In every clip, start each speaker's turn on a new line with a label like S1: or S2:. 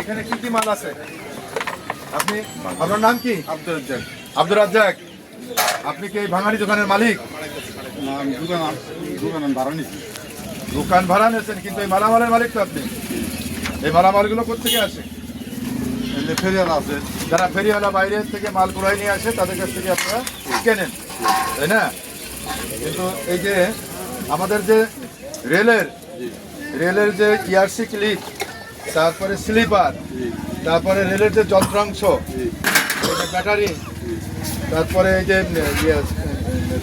S1: এখানে কি কি মাল আছে? আপনি আপনার নাম কি? আব্দুর রাজ্জাক। আব্দুর রাজ্জাক আপনি কি এই ভাঙাড়ি দোকানের মালিক?
S2: দোকান দোকান ভাড়া নিচ্ছি
S1: দোকান ভাড়া নিয়েছেন কিন্তু এই মালামালের মালিক তো আপনি। এই মালামালগুলো কোথেকে আসে?
S2: এলে ফেরিয়াল আছে।
S1: যারা ফেরিওয়ালা বাইরে থেকে মাল কুড়াই নিয়ে আসে তাদের কাছ থেকে আপনারা কেনেন। তাই না? কিন্তু এই যে আমাদের যে রেলের রেলের যে ইয়ারসি ক্লিপ তারপরে স্লিপার তারপরে রেলের যে যন্ত্রাংশ এই ব্যাটারি তারপরে এই যে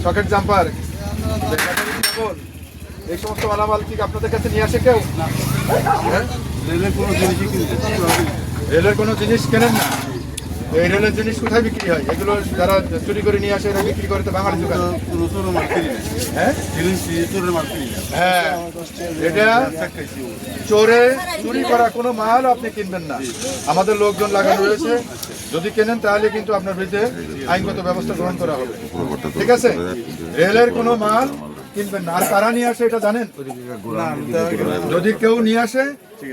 S1: সকেট জাম্পার এই সমস্ত মালামাল কি আপনাদের কাছে নিয়ে আসে কেউ?
S2: রেলের কোনো জিনিস
S1: রেলের কোনো জিনিস কেনেন না? এই রেলের জিনিস কোথায় বিক্রি হয়? এগুলো যারা চুরি করে নিয়ে আসে এরা বিক্রি করে তো বাঙালি দোকান হ্যাঁ? হ্যাঁ। এটা চোরে চুরি করা কোনো মাল আপনি কিনবেন না। আমাদের লোকজন লাগানো রয়েছে। যদি কেনেন তাহলে কিন্তু আপনার বিরুদ্ধে আইনগত ব্যবস্থা গ্রহণ করা হবে। ঠিক আছে? রেলের কোনো মাল কিনবেন না। আর কারা নিয়ে আসে এটা জানেন? যদি কেউ নিয়ে আসে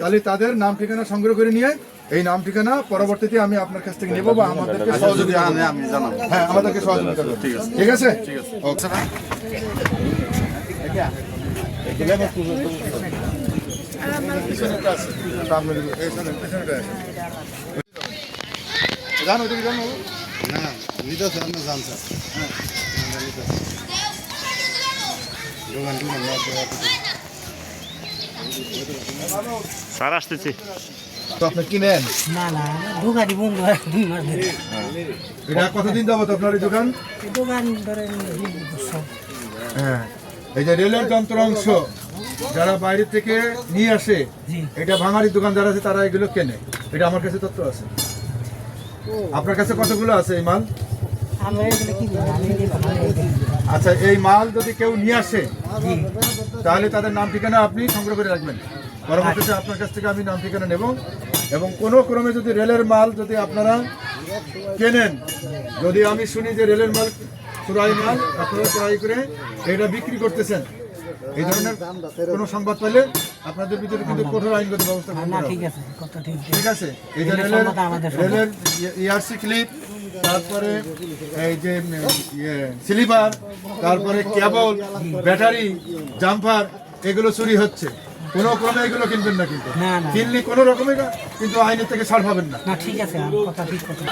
S1: তাহলে তাদের নাম ঠিকানা সংগ্রহ করে নিয়ে এই নাম ঠিকানা পরবর্তীতে আমি আপনার কাছ থেকে নেব বা আমাদেরকে
S2: যদি
S1: সহযোগিতা
S2: আনে আমি জানাব।
S1: হ্যাঁ আমাদেরকে সহযোগিতা ঠিক আছে। পিছনেরটা আছে। পেছনেরটা আছে। যান ওইদিকে যান বাবু।
S2: না আপনি জানছেন দোকান দোকান
S3: স্যার আসতেছি।
S1: তো আপনি কিনেন
S4: না না দোকানই বন্ধ হয় দুই মাস ধরে।
S1: এটা কতদিন যাবত আপনার এই দোকান?
S4: দোকান ধরেন
S1: হ্যাঁ এই যে রেলের যন্ত্রাংশ যারা বাইরে থেকে নিয়ে আসে এটা ভাঙারি দোকান যারা আছে তারা এগুলো কেনে? এটা আমার কাছে তথ্য আছে। আপনার কাছে কতগুলো আছে এই মাল?
S4: আমরা এগুলো কি
S1: আচ্ছা এই মাল যদি কেউ নিয়ে আসে তাহলে তাদের নাম ঠিকানা আপনি সংগ্রহ করে রাখবেন। পরবর্তীতে আপনার কাছ থেকে আমি নাম ঠিকানা নেব এবং কোনো ক্রমে যদি রেলের মাল যদি আপনারা কেনেন যদি আমি শুনি যে রেলের মাল চুরাই মাল আপনারা চুরাই করে এটা বিক্রি করতেছেন এই ধরনের কোনো সংবাদ পেলে আপনাদের ভিতরে কিন্তু কঠোর আইনগত ব্যবস্থা
S4: ঠিক আছে ঠিক।
S1: আছে? এই যে
S4: রেলের
S1: রেলের ইয়ারসি ক্লিপ তারপরে এই যে স্লিপার তারপরে কেবল ব্যাটারি জাম্পার এগুলো চুরি হচ্ছে। কোনো ক্রমে এগুলো কিনবেন না কিন্তু। কিনলে কোনো রকমের কিন্তু আইনের থেকে ছাড় পাবেন না।
S4: না ঠিক আছে আমার কথা ঠিক কথা